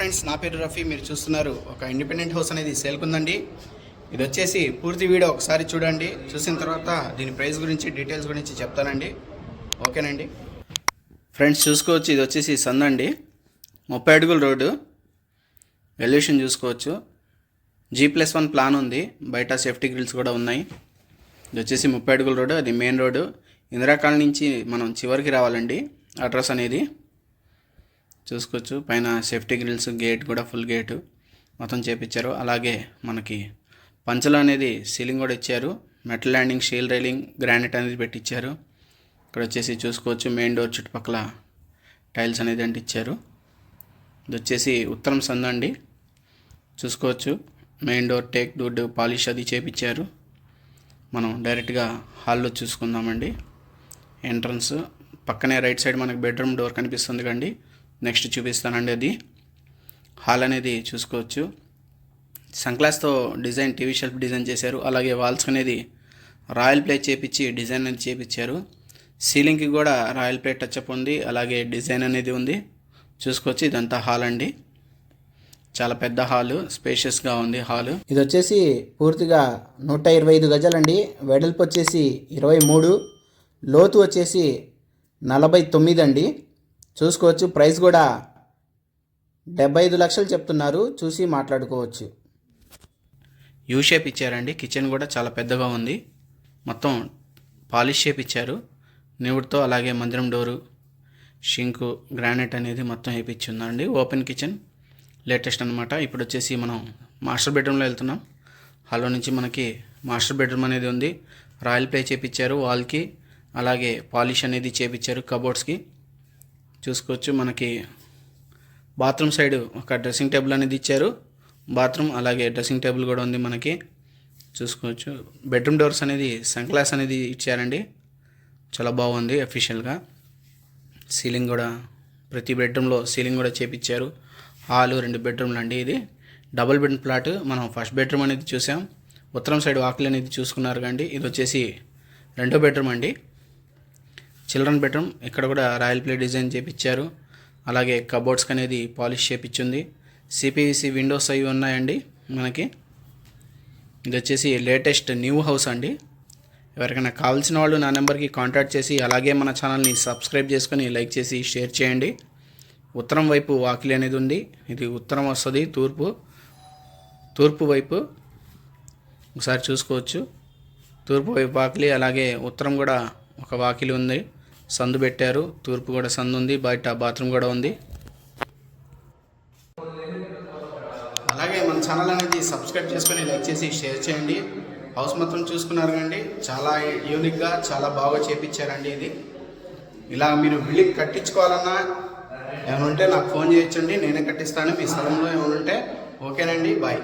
Friends నా పేరు రఫీ. మీరు చూస్తున్నారు ఒక ఇండిపెండెంట్ హౌస్ అనేది సేల్కుందండి. ఇది వచ్చేసి పూర్తి వీడియో ఒకసారి చూడండి. చూసిన తర్వాత దీని ప్రైస్ గురించి డీటెయిల్స్ గురించి చెప్తానండి. ఓకేనండి? ఫ్రెండ్స్ చూసుకోవచ్చు. ఇది వచ్చేసి సందండి ముప్పై అడుగుల రోడ్డు. ఎల్యూషన్ చూసుకోవచ్చు. జీ ప్లస్ వన్ ప్లాన్ ఉంది. బయట సేఫ్టీ గ్రిల్స్ కూడా ఉన్నాయి. ఇది వచ్చేసి ముప్పై అడుగుల రోడ్డు. అది మెయిన్ రోడ్డు. ఇందిరాకాల నుంచి మనం చివరికి రావాలండి. అడ్రస్ అనేది. చూసుకోవచ్చు. పైన సేఫ్టీ గ్రిల్స్ గేట్ కూడా ఫుల్ గేటు మొత్తం చేపించారు. అలాగే మనకి పంచలు అనేది సీలింగ్ కూడా ఇచ్చారు. Metal landing she'll railing granite అనేది పెట్టించారు ఇక్కడ వచ్చేసి చూసుకోవచ్చు మెయిన్ డోర్ చుట్టుపక్కల టైల్స్ అనేది అంటించారు ఇది వచ్చేసి ఉత్తరం సందండి చూసుకోవచ్చు. Main door teak wood polish అది చేపించారు. మనం డైరెక్ట్గా హాల్లో చూసుకుందామండి. ఎంట్రన్స్ పక్కనే రైట్ సైడ్ మనకి బెడ్రూమ్ డోర్ కనిపిస్తుంది కండి నెక్స్ట్ చూపిస్తానండి అది. హాల్ అనేది చూసుకోవచ్చు. సన్గ్లాస్తో డిజైన్ టీవీ షెల్ఫ్ డిజైన్ చేశారు. అలాగే వాల్స్ అనేది రాయల్ ప్లే చేపించి డిజైన్ అనేది చేపించారు సీలింగ్కి కూడా రాయల్ ప్లే టచ్అప్ ఉంది. అలాగే డిజైన్ అనేది ఉంది. చూసుకోవచ్చు ఇదంతా హాల్ అండి. చాలా పెద్ద హాలు స్పేషియస్గా ఉంది హాలు. ఇది వచ్చేసి పూర్తిగా నూట ఇరవై ఐదు గజాలండి. వెడల్పు వచ్చేసి ఇరవై మూడు. లోతు వచ్చేసి నలభై తొమ్మిది అండి. చూసుకోవచ్చు. ప్రైస్ కూడా డెబ్బై ఐదు లక్షలు చెప్తున్నారు. చూసి మాట్లాడుకోవచ్చు. యూ షేప్ ఇచ్చారండి. కిచెన్ కూడా చాలా పెద్దగా ఉంది. మొత్తం పాలిష్ షేప్ ఇచ్చారు. నివుడుతో అలాగే మందిరం డోరు షింకు గ్రానైట్ అనేది మొత్తం వేయించిందండి ఓపెన్ కిచెన్ లేటెస్ట్ అనమాట ఇప్పుడు వచ్చేసి మనం మాస్టర్ బెడ్రూమ్లో వెళ్తున్నాం. హాల్లో నుంచి మనకి మాస్టర్ బెడ్రూమ్ అనేది ఉంది. రాయల్ ప్లే చేపించారు వాల్కి అలాగే పాలిష్ అనేది చేపించారు కబోర్డ్స్కి. చూసుకోవచ్చు. మనకి బాత్రూమ్ సైడ్ ఒక డ్రెస్సింగ్ టేబుల్ అనేది ఇచ్చారు. బాత్రూమ్ అలాగే డ్రెస్సింగ్ టేబుల్ కూడా ఉంది మనకి. చూసుకోవచ్చు. బెడ్రూమ్ డోర్స్ అనేది సన్గ్లాస్ అనేది ఇచ్చారండి. చాలా బాగుంది అఫీషియల్గా సీలింగ్ కూడా ప్రతి బెడ్రూమ్లో సీలింగ్ కూడా చేపించారు. హాలు రెండు బెడ్రూమ్లు అండి ఇది. డబుల్ బెడ్ ప్లాట్ మనం ఫస్ట్ బెడ్రూమ్ అనేది చూసాం. ఉత్తరం సైడ్ వాకిల్ అనేది చూసుకున్నారు కండి. ఇది వచ్చేసి రెండో బెడ్రూమ్ అండి. Children bedroom. ఇక్కడ కూడా రాయల్ ప్లే డిజైన్ చేపించారు అలాగే కబోర్డ్స్కి అనేది పాలిష్ చేపించింది సిపివిసి విండోస్ అవి ఉన్నాయండి మనకి. ఇది వచ్చేసి లేటెస్ట్ న్యూ హౌస్ అండి. ఎవరికైనా కావాల్సిన వాళ్ళు నా నెంబర్కి కాంటాక్ట్ చేసి అలాగే మన ఛానల్ని సబ్స్క్రైబ్ చేసుకొని లైక్ చేసి షేర్ చేయండి. ఉత్తరం వైపు వాకిలి అనేది ఉంది. ఇది ఉత్తరం వస్తుంది తూర్పు. తూర్పు వైపు ఒకసారి చూసుకోవచ్చు. తూర్పు వైపు వాకిలి అలాగే ఉత్తరం కూడా ఒక వాకిలి ఉంది. సందు పెట్టారు. తూర్పు కూడా సందు ఉంది బయట బాత్రూమ్ కూడా ఉంది. అలాగే మన ఛానల్ అనేది సబ్స్క్రైబ్ చేసుకొని లైక్ చేసి షేర్ చేయండి. హౌస్ మొత్తం చూసుకున్నారు కండి. చాలా యూనిక్గా చాలా బాగా చేపించారండి ఇది. ఇలా మీరు బిల్డింగ్ కట్టించుకోవాలన్నా ఏమైనా ఉంటే నాకు ఫోన్ చేయొచ్చండి. నేనే కట్టిస్తాను. మీ స్థలంలో ఏమైనా ఉంటే ఓకేనండి. బాయ్.